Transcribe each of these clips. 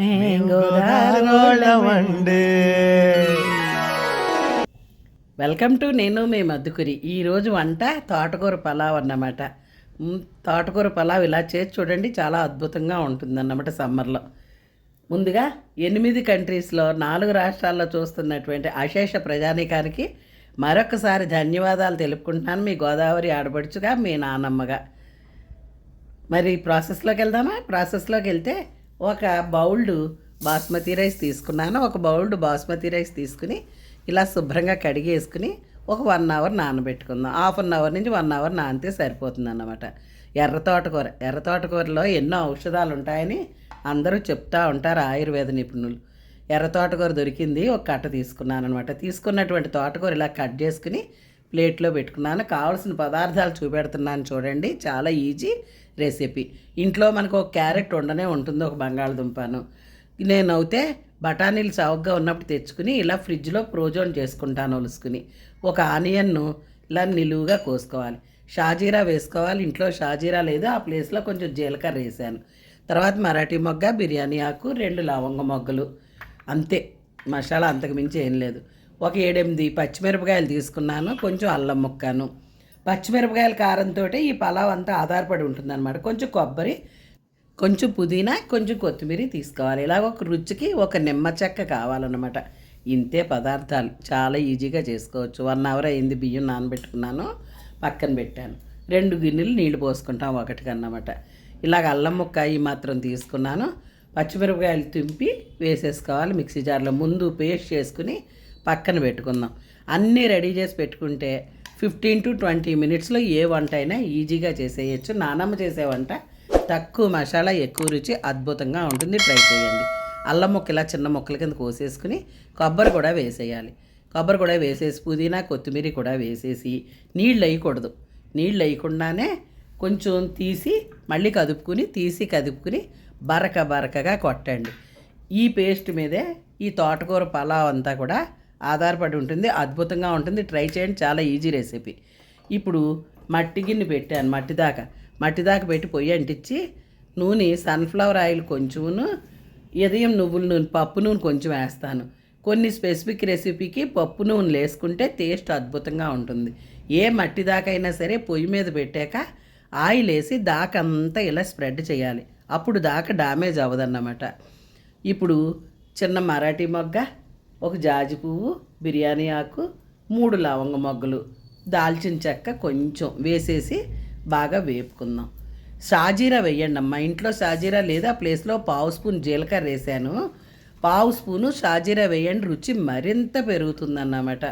Godavari welcome to నేను మీ మద్దుకురి ఈరోజు వంట తోటకూర పలావ్ అన్నమాట. తోటకూర పలావ్ ఇలా చేసి చూడండి చాలా అద్భుతంగా ఉంటుందన్నమాట సమ్మర్లో. ముందుగా ఎనిమిది కంట్రీస్లో నాలుగు రాష్ట్రాల్లో చూస్తున్నటువంటి అశేష ప్రజానీకానికి మరొకసారి ధన్యవాదాలు తెలుపుకుంటున్నాను. మీ గోదావరి ఆడపడుచుగా మీ నానమ్మగా. మరి ప్రాసెస్లోకి వెళ్దామా? ప్రాసెస్లోకి వెళ్తే ఒక బౌల్డ్ బాస్మతి రైస్ తీసుకున్నాను. ఒక బౌల్డ్ బాస్మతి రైస్ తీసుకుని ఇలా శుభ్రంగా కడిగేసుకుని ఒక వన్ అవర్ నానబెట్టుకుందాం. హాఫ్ అన్ అవర్ నుంచి వన్ అవర్ నానితే సరిపోతుంది అన్నమాట ఎర్ర తోటకూర ఎర్ర తోటకూరలో ఎన్నో ఔషధాలు ఉంటాయని అందరూ చెప్తా ఉంటారు ఆయుర్వేద నిపుణులు. ఎర్ర తోటకూర దొరికింది ఒక కట్ట తీసుకున్నాను అనమాట తీసుకున్నటువంటి తోటకూర ఇలా కట్ చేసుకుని ప్లేట్లో పెట్టుకున్నాను. కావాల్సిన పదార్థాలు చూపెడుతున్నాను చూడండి. చాలా ఈజీ రెసిపీ. ఇంట్లో మనకు ఒక క్యారెట్ ఉండనే ఉంటుంది ఒక బంగాళదుంపను. నేను అయితే బఠానీలు చౌకగా ఉన్నప్పుడు తెచ్చుకుని ఇలా ఫ్రిడ్జ్లో ప్రోజోన్ చేసుకుంటాను ఒలుసుకుని. ఒక ఆనియన్ను ఇలా నిలువుగా కోసుకోవాలి. షాజీరా వేసుకోవాలి. ఇంట్లో షాజీరా లేదు. ఆ ప్లేస్లో కొంచెం జీలకర్ర వేసాను. తర్వాత మరాఠీ మొగ్గ బిర్యానీ ఆకు రెండు లవంగ మొగ్గలు. అంతే. మసాలా అంతకు మించి ఏం లేదు. ఒక ఏడెనిమిది పచ్చిమిరపకాయలు తీసుకున్నాను కొంచెం అల్లం ముక్కను. పచ్చిమిరపకాయల కారంతో ఈ పలావ్ అంతా ఆధారపడి ఉంటుందన్నమాట. కొంచెం కొబ్బరి కొంచెం పుదీనా కొంచెం కొత్తిమీర తీసుకోవాలి. ఇలాగ ఒక రుచికి ఒక నిమ్మ చెక్క కావాలన్నమాట. ఇంతే పదార్థాలు. చాలా ఈజీగా చేసుకోవచ్చు. వన్ అవర్ అయింది బియ్యం నానబెట్టుకున్నాను పక్కన పెట్టాను. రెండు గిన్నెలు నీళ్ళు పోసుకుంటాం ఒకటికన్నమాట. ఇలాగ అల్లం ముక్క ఈ మాత్రం తీసుకున్నాను. పచ్చిమిరపకాయలు తుంపి వేసేసుకోవాలి మిక్సీ జార్లో. ముందు పేస్ట్ చేసుకుని పక్కన పెట్టుకుందాం. అన్నీ రెడీ చేసి పెట్టుకుంటే ఫిఫ్టీన్ టు ట్వంటీ మినిట్స్లో ఏ వంట అయినా ఈజీగా చేసేయచ్చు. నానమ్మ చేసే వంట తక్కువ మసాలా ఎక్కువ రుచి అద్భుతంగా ఉంటుంది. ట్రై చేయండి. అల్లం ముక్క ఇలా చిన్న ముక్కల కింద కోసేసుకుని కొబ్బరి కూడా వేసేయాలి. కొబ్బరి కూడా వేసేసి పుదీనా కొత్తిమీర కూడా వేసేసి నీళ్ళు వేయకూడదు. నీళ్ళు వేయకుండానే కొంచెం తీసి మళ్ళీ కదుపుకుని తీసి కదుపుకుని బరక బరకగా కొట్టండి. ఈ పేస్ట్ మీదే ఈ తోటకూర పలావ్ అంతా కూడా ఆధారపడి ఉంటుంది అద్భుతంగా ఉంటుంది. ట్రై చేయండి చాలా ఈజీ రెసిపీ. ఇప్పుడు మట్టి గిన్నె పెట్టాను మట్టి దాకా. మట్టి దాకా పెట్టి పొయ్యి అంటించి నూనె సన్ఫ్లవర్ ఆయిల్ కొంచెమును ఉదయం నువ్వుల నూనె పప్పు నూనె కొంచెం వేస్తాను. కొన్ని స్పెసిఫిక్ రెసిపీకి పప్పు నూనెలు వేసుకుంటే టేస్ట్ అద్భుతంగా ఉంటుంది. ఏ మట్టి దాకైనా సరే పొయ్యి మీద పెట్టాక ఆయిల్ వేసి దాకంతా ఇలా స్ప్రెడ్ చేయాలి. అప్పుడు దాకా డామేజ్ అవ్వదన్నమాట. ఇప్పుడు చిన్న మరాఠీ మొగ్గ ఒక జాజి పువ్వు బిర్యానీ ఆకు మూడు లవంగ మొగ్గలు. దాల్చిన చెక్క కొంచెం వేసేసి బాగా వేపుకుందాం. షాజీరా వేయండి అమ్మ. ఇంట్లో షాజీరా లేదా ఆ ప్లేస్లో పావు స్పూన్ జీలకర్ర వేసాను. పావు స్పూను షాజీరా వేయండి. రుచి మరింత పెరుగుతుందన్నమాట.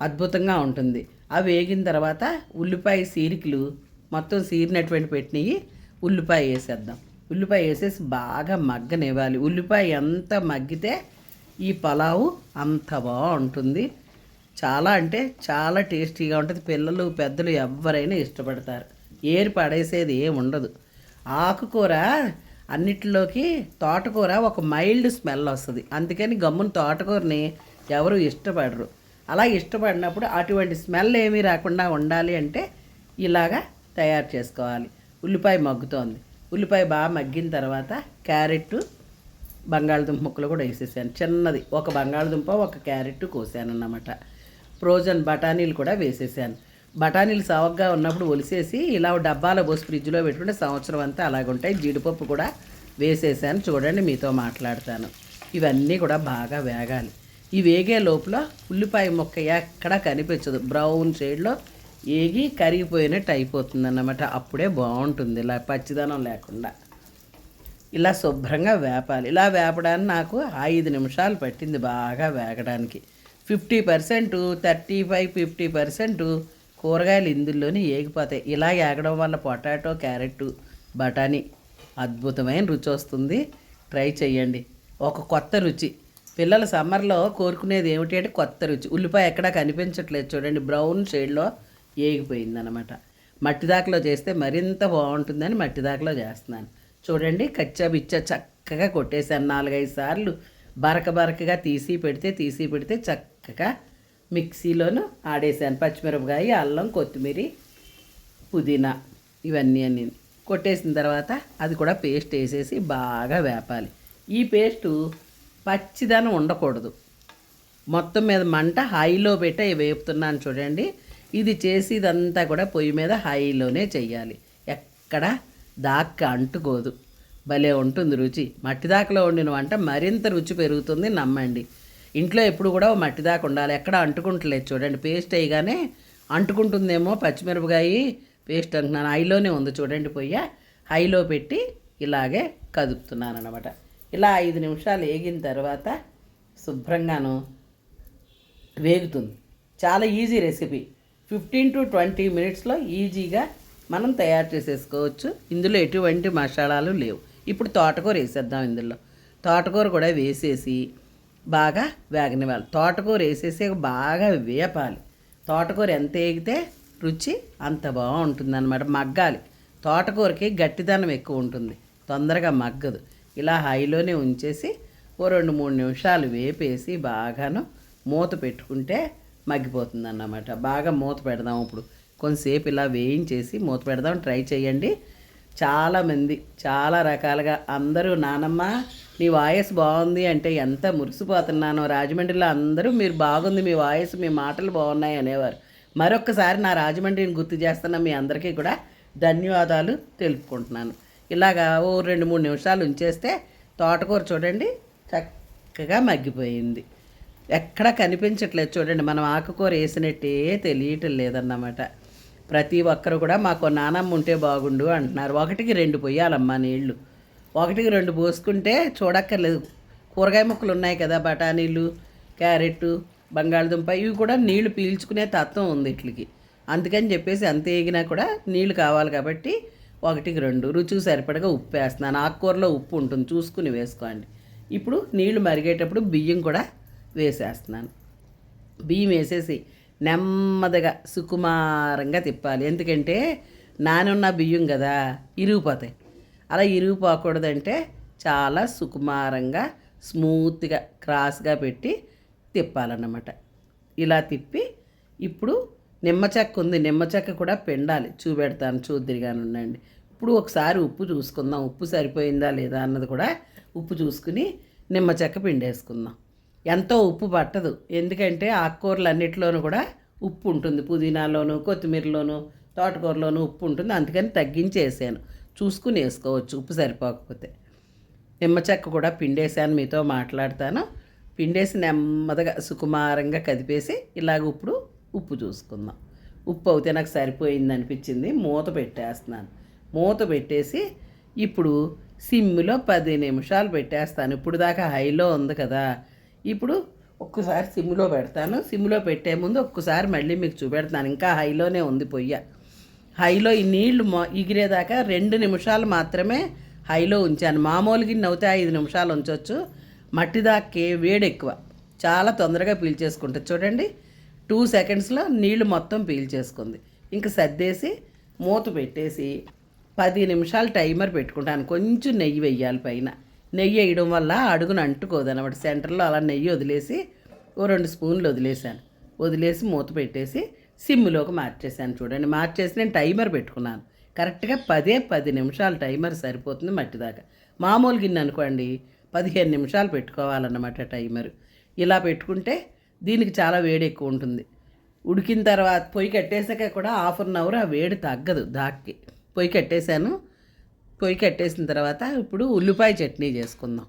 అద్భుతంగా ఉంటుంది. అవి వేగిన తర్వాత ఉల్లిపాయ సీరికలు మొత్తం సీరినటువంటి పెట్టినవి ఉల్లిపాయ వేసేద్దాం. ఉల్లిపాయ వేసేసి బాగా మగ్గనివ్వాలి. ఉల్లిపాయ ఎంత మగ్గితే ఈ పలావు అంత బాగుంటుంది. చాలా అంటే చాలా టేస్టీగా ఉంటుంది. పిల్లలు పెద్దలు ఎవరైనా ఇష్టపడతారు. ఏరి పడేసేది ఏమి ఉండదు. ఆకుకూర అన్నిటిలోకి తోటకూర ఒక మైల్డ్ స్మెల్ వస్తుంది. అందుకని గమ్మున తోటకూరని ఎవరు ఇష్టపడరు. అలా ఇష్టపడినప్పుడు అటువంటి స్మెల్ ఏమీ రాకుండా ఉండాలి అంటే ఇలాగా తయారు చేసుకోవాలి. ఉల్లిపాయ మగ్గుతోంది. ఉల్లిపాయ బాగా మగ్గిన తర్వాత క్యారెట్ బంగాళదుంప ముక్కలు కూడా వేసేసాను. చిన్నది. ఒక బంగాళదుంప ఒక క్యారెట్ కోసాను అన్నమాట ఫ్రోజన్ బఠానీలు కూడా వేసేసాను. బఠానీలు సవగ్గా ఉన్నప్పుడు ఒలిసేసి ఇలా డబ్బాలో పోసి ఫ్రిడ్జ్లో పెట్టుకుంటే సంవత్సరం అంతా అలాగుంటాయి. జీడిపప్పు కూడా వేసేసాను. చూడండి మీతో మాట్లాడతాను. ఇవన్నీ కూడా బాగా వేగాలి. ఈ వేగే లోపల ఉల్లిపాయ ముక్క ఎక్కడా కనిపించదు. బ్రౌన్ షేడ్లో ఏగి కరిగిపోయినట్టు అయిపోతుంది అన్నమాట అప్పుడే బాగుంటుంది ఇలా పచ్చిదనం లేకుండా. ఇలా శుభ్రంగా వేపాలి. ఇలా వేపడానికి నాకు ఐదు నిమిషాలు పట్టింది బాగా వేగడానికి. Fifty percent thirty five fifty percent కూరగాయలు ఇందులోనే ఏగిపోతాయి. ఇలా ఏగడం వల్ల పొటాటో క్యారెట్ బఠానీ అద్భుతమైన రుచి వస్తుంది. ట్రై చేయండి ఒక కొత్త రుచి. పిల్లల సమ్మర్లో కోరుకునేది ఏమిటి అంటే కొత్త రుచి. ఉల్లిపాయ ఎక్కడా కనిపించట్లేదు చూడండి. బ్రౌన్ షేడ్లో ఏగిపోయింది అనమాట మట్టి దాకలో చేస్తే మరింత బాగుంటుందని మట్టి దాకలో చేస్తున్నాను. చూడండి కచ్చా బిచ్చా చక్కగా కొట్టేశాను నాలుగైదు సార్లు. బరక బరకగా తీసి పెడితే తీసి పెడితే చక్కగా మిక్సీలోను ఆడేసాను పచ్చిమిరపకాయ అల్లం కొత్తిమీర పుదీనా ఇవన్నీ అన్నీ కొట్టేసిన తర్వాత అది కూడా పేస్ట్ వేసేసి బాగా వేపాలి. ఈ పేస్టు పచ్చిదనం ఉండకూడదు. మొత్తం మీద మంట హైలో పెట్టి వేపుతున్నాను చూడండి. ఇది చేసి ఇదంతా కూడా పొయ్యి మీద హైలోనే చెయ్యాలి. ఎక్కడ దాక్క అంటుకోదు. భలే ఉంటుంది రుచి. మట్టి దాకలో వండిన వంట మరింత రుచి పెరుగుతుంది నమ్మండి. ఇంట్లో ఎప్పుడు కూడా ఓ మట్టి దాకా ఉండాలి. ఎక్కడ అంటుకుంటలేదు చూడండి. పేస్ట్ అయ్యగానే అంటుకుంటుందేమో పచ్చిమిరపకాయ పేస్ట్ అంటున్నాను. హైలోనే ఉంది చూడండి పొయ్య. హైలో పెట్టి ఇలాగే కదుపుతున్నాను అనమాట ఇలా ఐదు నిమిషాలు వేగిన తర్వాత శుభ్రంగాను వేగుతుంది. చాలా easy recipe. Fifteen to twenty మినిట్స్లో ఈజీగా మనం తయారు చేసేసుకోవచ్చు. ఇందులో ఎటువంటి మసాలాలు లేవు. ఇప్పుడు తోటకూర వేసేద్దాం ఇందులో. తోటకూర కూడా వేసేసి బాగా వేగనివ్వాలి. తోటకూర వేసేసి బాగా వేపాలి. తోటకూర ఎంత వేగితే రుచి అంత బాగుంటుంది అనమాట మగ్గాలి. తోటకూరకి గట్టిదనం ఎక్కువ ఉంటుంది. తొందరగా మగ్గదు. ఇలా హైలోనే ఉంచేసి ఓ రెండు మూడు నిమిషాలు వేపేసి బాగాను మూత పెట్టుకుంటే మగ్గిపోతుంది అన్నమాట బాగా మూత పెడదాం ఇప్పుడు. కొంతసేపు ఇలా వేయించేసి మూత పెడదాం ట్రై చేయండి. చాలామంది చాలా రకాలుగా అందరూ నానమ్మ నీ వాయిస్ బాగుంది అంటే ఎంత మురిసిపోతున్నానో రాజమండ్రిలో అందరూ మీరు బాగుంది మీ వాయిస్ మీ మాటలు బాగున్నాయి అనేవారు. మరొక్కసారి నా రాజమండ్రిని గుర్తు చేస్తున్న మీ అందరికీ కూడా ధన్యవాదాలు తెలుపుకుంటున్నాను. ఇలాగా ఓ రెండు మూడు నిమిషాలు ఉంచేస్తే తోటకూర చూడండి చక్కగా మగ్గిపోయింది. ఎక్కడ కనిపించట్లేదు చూడండి మనం ఆకుకూర వేసినట్టే తెలియటం లేదన్నమాట. ప్రతి ఒక్కరు కూడా మాకు నానమ్మ ఉంటే బాగుండు అంటున్నారు. ఒకటికి రెండు పొయ్యాలమ్మా నీళ్ళు. ఒకటికి రెండు పోసుకుంటే చూడక్కర్లేదు. కూరగాయ ముక్కలు ఉన్నాయి కదా బఠానీలు క్యారెట్ బంగాళదుంప ఇవి కూడా నీళ్ళు పీల్చుకునే తత్వం ఉంది ఇట్లకి. అందుకని చెప్పేసి అంత ఎగినా కూడా నీళ్ళు కావాలి కాబట్టి ఒకటికి రెండు. రుచికి సరిపడగా ఉప్పు వేస్తున్నాను. ఆకుకూరలో ఉప్పు ఉంటుంది. చూసుకుని వేసుకోండి. ఇప్పుడు నీళ్ళు మరిగేటప్పుడు బియ్యం కూడా వేసేస్తున్నాను. బియ్యం వేసేసి నెమ్మదిగా సుకుమారంగా తిప్పాలి. ఎందుకంటే నానున్న బియ్యం కదా ఇరిగిపోతాయి. అలా ఇరిగిపోకూడదంటే చాలా సుకుమారంగా స్మూత్గా క్రాస్గా పెట్టి తిప్పాలన్నమాట. ఇలా తిప్పి ఇప్పుడు నిమ్మ చెక్క ఉంది. నిమ్మ చెక్క కూడా పిండాలి. చూపెడతాను చూద్దిరిగాను ఉండండి. ఇప్పుడు ఒకసారి ఉప్పు చూసుకుందాం. ఉప్పు సరిపోయిందా లేదా అన్నది కూడా ఉప్పు చూసుకుని నిమ్మ చెక్క పిండేసుకుందాం. ఎంతో ఉప్పు పట్టదు. ఎందుకంటే ఆకుకూరలు అన్నిటిలోనూ కూడా ఉప్పు ఉంటుంది. పుదీనాలోను కొత్తిమీరలోను తోటకూరలోను ఉప్పు ఉంటుంది. అందుకని తగ్గించి వేసాను చూసుకుని వేసుకోవచ్చు. ఉప్పు సరిపోకపోతే. నిమ్మ చెక్క కూడా పిండేసాను మీతో మాట్లాడతాను. పిండేసి నెమ్మదిగా సుకుమారంగా కదిపేసి ఇలాగ ఇప్పుడు ఉప్పు చూసుకుందాం. ఉప్పు అయితే నాకు సరిపోయింది అనిపించింది. మూత పెట్టేస్తున్నాను. మూత పెట్టేసి ఇప్పుడు సిమ్లో పది నిమిషాలు పెట్టేస్తాను. ఇప్పుడు దాకా హైలో ఉంది కదా. ఇప్పుడు ఒక్కసారి సిమ్లో పెడతాను. సిమ్లో పెట్టే ముందు ఒక్కసారి మళ్ళీ మీకు చూపెడతాను. ఇంకా హైలోనే ఉంది పొయ్య. హైలో ఈ నీళ్ళు మొ ఎగిరేదాకా రెండు నిమిషాలు మాత్రమే హైలో ఉంచాను. మామూలు గిన్నె అవుతే ఐదు నిమిషాలు ఉంచవచ్చు మట్టి దాకే వేడి ఎక్కువ. చాలా తొందరగా పీల్చేసుకుంటుంది చూడండి టూ సెకండ్స్లో నీళ్ళు మొత్తం పీల్చేసుకుంది. ఇంక సర్దేసి మూత పెట్టేసి పది నిమిషాలు టైమర్ పెట్టుకుంటాను. కొంచెం నెయ్యి వెయ్యాలి పైన. నెయ్యి వేయడం వల్ల అడుగును అంటుకోదు అనమాట సెంటర్లో అలా నెయ్యి వదిలేసి ఓ రెండు స్పూన్లు వదిలేసాను వదిలేసి మూత పెట్టేసి సిమ్లోకి మార్చేసాను చూడండి. మార్చేసి నేను టైమర్ పెట్టుకున్నాను. కరెక్ట్గా పదే పది నిమిషాలు టైమర్ సరిపోతుంది మట్టి దాకా మామూలు గిన్నె అనుకోండి పదిహేను నిమిషాలు పెట్టుకోవాలన్నమాట టైమర్. ఇలా పెట్టుకుంటే దీనికి చాలా వేడి ఎక్కువ ఉంటుంది. ఉడికిన తర్వాత పొయ్యి కట్టేసాక కూడా హాఫ్ అన్ అవర్ ఆ వేడి తగ్గదు దాక్కి. పొయ్యి కట్టేశాను పొయ్యి కట్టేసిన తర్వాత ఇప్పుడు ఉల్లిపాయ చట్నీ చేసుకుందాం.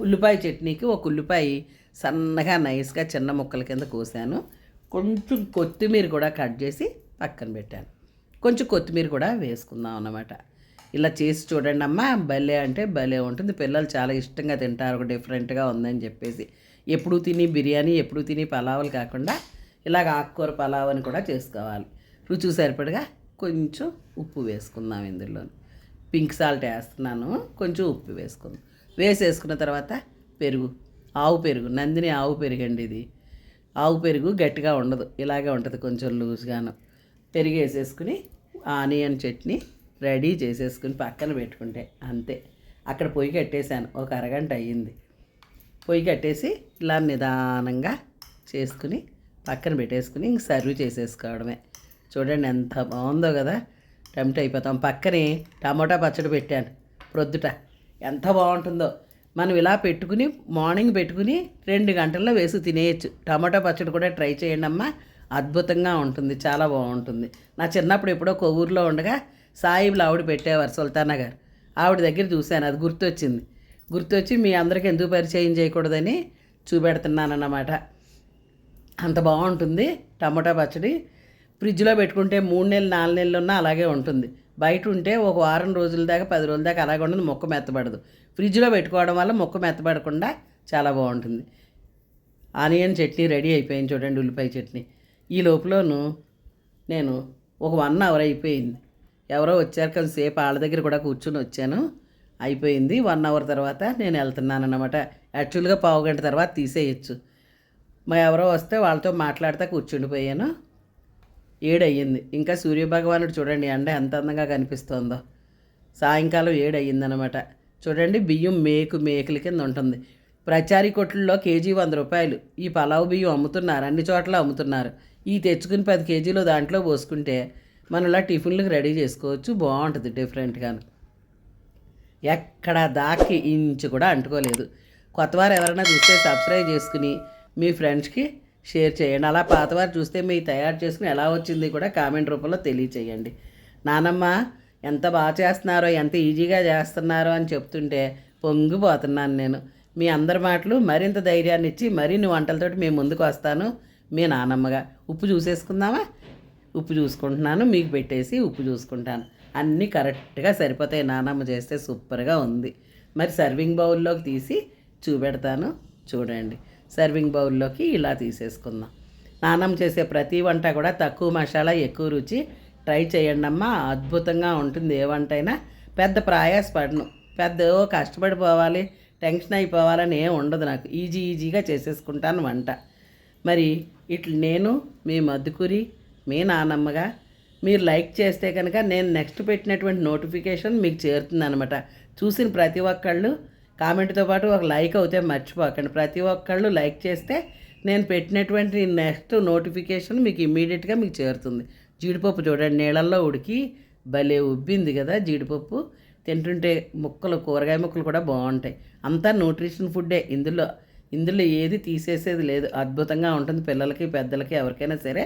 ఉల్లిపాయ చట్నీకి ఒక ఉల్లిపాయ సన్నగా నైస్గా చిన్న ముక్కల కింద కోసాను. కొంచెం కొత్తిమీర కూడా కట్ చేసి పక్కన పెట్టాను. కొంచెం కొత్తిమీర కూడా వేసుకుందాం అన్నమాట. ఇలా చేసి చూడండి అమ్మా భలే అంటే భలే ఉంటుంది. పిల్లలు చాలా ఇష్టంగా తింటారు ఒక డిఫరెంట్గా ఉందని చెప్పేసి. ఎప్పుడు తిని బిర్యానీ ఎప్పుడు తిని పలావులు కాకుండా ఇలాగ ఆకుకూర పలావ్ అని కూడా చేసుకోవాలి. రుచి సరిపడగా కొంచెం ఉప్పు వేసుకుందాం ఇందులో పింక్ సాల్ట్ వేస్తున్నాను. కొంచెం ఉప్పు వేసుకుంది. వేసేసుకున్న తర్వాత పెరుగు. ఆవు పెరుగు. నందిని ఆవు పెరుగు అండి ఇది. ఆవు పెరుగు గట్టిగా ఉండదు. ఇలాగే ఉంటుంది కొంచెం లూజ్గాను. పెరుగు వేసేసుకుని ఆనియన్ చట్నీ రెడీ చేసేసుకుని పక్కన పెట్టుకుంటే అంతే. అక్కడ పొయ్యి కట్టేశాను. ఒక అరగంట అయ్యింది. పొయ్యి కట్టేసి ఇలా నిదానంగా చేసుకుని పక్కన పెట్టేసుకుని ఇంక సర్వ్ చేసేసుకోవడమే. చూడండి ఎంత బాగుందో కదా. టెంప్ట్ అయిపోతాం. పక్కనే టమోటా పచ్చడి పెట్టాను. ప్రొద్దుట ఎంత బాగుంటుందో. మనం ఇలా పెట్టుకుని మార్నింగ్ పెట్టుకుని రెండు గంటల్లో వేసి తినేయచ్చు. టమాటా పచ్చడి కూడా ట్రై చేయండి అమ్మా. అద్భుతంగా ఉంటుంది. చాలా బాగుంటుంది. నా చిన్నప్పుడు ఎప్పుడో ఒక ఊరిలో ఉండగా సాయిబులు ఆవిడ పెట్టేవారు సుల్తానా గారు. ఆవిడ దగ్గర చూశాను. అది గుర్తొచ్చింది. గుర్తొచ్చి మీ అందరికీ ఎందుకు పరిచయం చేయకూడదని చూపెడుతున్నానన్నమాట. అంత బాగుంటుంది టమాటా పచ్చడి. ఫ్రిడ్జ్లో పెట్టుకుంటే మూడు నెలలు నాలుగు నెలలు ఉన్నా అలాగే ఉంటుంది. బయట ఉంటే ఒక వారం రోజుల దాకా పది రోజుల దాకా అలాగే ఉండదు. మొక్క మెత్తబడదు. ఫ్రిడ్జ్లో పెట్టుకోవడం వల్ల మొక్క మెత్తబడకుండా చాలా బాగుంటుంది. ఆనియన్ చట్నీ రెడీ అయిపోయింది చూడండి ఉల్లిపాయ చట్నీ. ఈ లోపలను నేను ఒక వన్ అవర్ అయిపోయింది. ఎవరో వచ్చారు కొంతసేపు వాళ్ళ దగ్గర కూడా కూర్చొని వచ్చాను. అయిపోయింది. వన్ అవర్ తర్వాత నేను వెళ్తున్నాను అనమాట యాక్చువల్గా పావు గంట తర్వాత తీసేయచ్చు. మా ఎవరో వస్తే వాళ్ళతో మాట్లాడితే కూర్చుండిపోయాను. ఏడయ్యింది. ఇంకా సూర్యభగవానుడు చూడండి ఎండ ఎంత అందంగా కనిపిస్తోందో. సాయంకాలం ఏడయ్యిందనమాట చూడండి బియ్యం మేకు మేకుల కింద ఉంటుంది. ప్రచారి కొట్లలో కేజీ వంద రూపాయలు. ఈ పలావ్ బియ్యం అమ్ముతున్నారు అన్ని చోట్ల అమ్ముతున్నారు. ఈ తెచ్చుకుని పది కేజీలు దాంట్లో పోసుకుంటే మనం ఇలా టిఫిన్లకు రెడీ చేసుకోవచ్చు బాగుంటుంది డిఫరెంట్గాను. ఎక్కడ దాకి ఇంచు కూడా అంటుకోలేదు. కొత్తవారు ఎవరైనా చూస్తే సబ్స్క్రైబ్ చేసుకుని మీ ఫ్రెండ్స్కి షేర్ చేయండి. అలా పాతవారు చూస్తే మీ తయారు చేసుకుని ఎలా వచ్చింది కూడా కామెంట్ రూపంలో తెలియచేయండి. నానమ్మ ఎంత బాగా చేస్తున్నారో ఎంత ఈజీగా చేస్తున్నారో అని చెప్తుంటే పొంగిపోతున్నాను నేను. మీ అందరి మాటలు మరింత ధైర్యాన్ని ఇచ్చి మరిన్ని వంటలతోటి మేము ముందుకు వస్తాను మీ నానమ్మగా. ఉప్పు చూసేసుకుందామా? ఉప్పు చూసుకుంటున్నాను మీకు పెట్టేసి ఉప్పు చూసుకుంటాను. అన్నీ కరెక్ట్గా సరిపోతాయి నానమ్మ చేస్తే సూపర్గా ఉంది. మరి సర్వింగ్ బౌల్లోకి తీసి చూపెడతాను. చూడండి. సర్వింగ్ బౌల్లోకి ఇలా తీసేసుకుందాం. స్నానం చేసే ప్రతి వంట కూడా తక్కువ మసాలా ఎక్కువ రుచి. ట్రై చేయండి అమ్మా అద్భుతంగా ఉంటుంది. ఏ వంట అయినా పెద్ద ప్రయాసపడను. పెద్ద ఓ కష్టపడిపోవాలి టెన్షన్ అయిపోవాలని ఏం ఉండదు నాకు. ఈజీ ఈజీగా చేసేసుకుంటాను వంట. మరి ఇట్లు నేను మీ మధుకురి మీ నానమ్మగా మీరు లైక్ చేస్తే కనుక నేను నెక్స్ట్ పెట్టినటువంటి నోటిఫికేషన్ మీకు చేరుతుంది అనమాట చూసిన ప్రతి ఒక్కళ్ళు కామెంట్తో పాటు ఒక లైక్ అవుతే మర్చిపోకండి ప్రతి ఒక్కళ్ళు లైక్ చేస్తే నేను పెట్టినటువంటి నెక్స్ట్ నోటిఫికేషన్ మీకు ఇమ్మీడియట్గా మీకు చేరుతుంది. జీడిపప్పు చూడండి నీళ్ళల్లో ఉడికి భలే ఉబ్బింది కదా జీడిపప్పు. తింటుంటే ముక్కలు కూరగాయ ముక్కలు కూడా బాగుంటాయి. అంతా న్యూట్రిషన్ ఫుడ్డే. ఇందులో ఇందులో ఏది తీసేసేది లేదు. అద్భుతంగా ఉంటుంది పిల్లలకి పెద్దలకి ఎవరికైనా సరే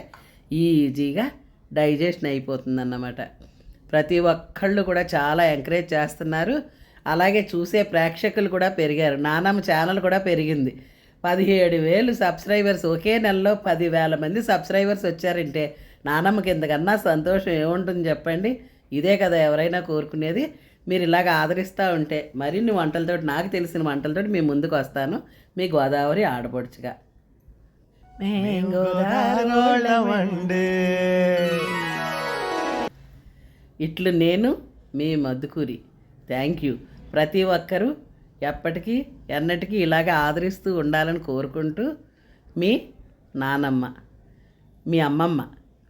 ఈజీగా డైజెషన్ అయిపోతుంది అన్నమాట ప్రతి ఒక్కళ్ళు కూడా చాలా ఎంకరేజ్ చేస్తున్నారు. అలాగే చూసే ప్రేక్షకులు కూడా పెరిగారు. నానమ్మ ఛానల్ కూడా పెరిగింది. పదిహేడు వేలు సబ్స్క్రైబర్స్ ఒకే నెలలో పదివేల మంది సబ్స్క్రైబర్స్ వచ్చారంటే నానమ్మకి ఇంతకన్నా సంతోషం ఏముంటుంది చెప్పండి? ఇదే కదా ఎవరైనా కోరుకునేది. మీరు ఇలాగ ఆదరిస్తూ ఉంటే మరిన్ని వంటలతోటి నాకు తెలిసిన వంటలతోటి మీ ముందుకు వస్తాను. మీ గోదావరి ఆడపడుచుగా. ఇట్లు నేను మీ మధుకూరి. Thank you. ప్రతి ఒక్కరూ ఎప్పటికీ ఎన్నటికీ ఇలాగ ఆదరిస్తూ ఉండాలని కోరుకుంటూ మీ నానమ్మ మీ అమ్మమ్మ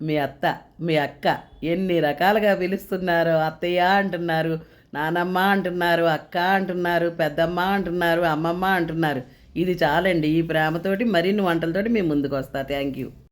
మీ అత్త మీ అక్క ఎన్ని రకాలుగా పిలుస్తున్నారు అత్తయ్య అంటున్నారు నానమ్మ అంటున్నారు అక్క అంటున్నారు పెద్దమ్మ అంటున్నారు అమ్మమ్మ అంటున్నారు. ఇది చాలండి. ఈ ప్రేమతోటి మరిన్ని వంటలతోటి మీ ముందుకు వస్తా థ్యాంక్ యూ.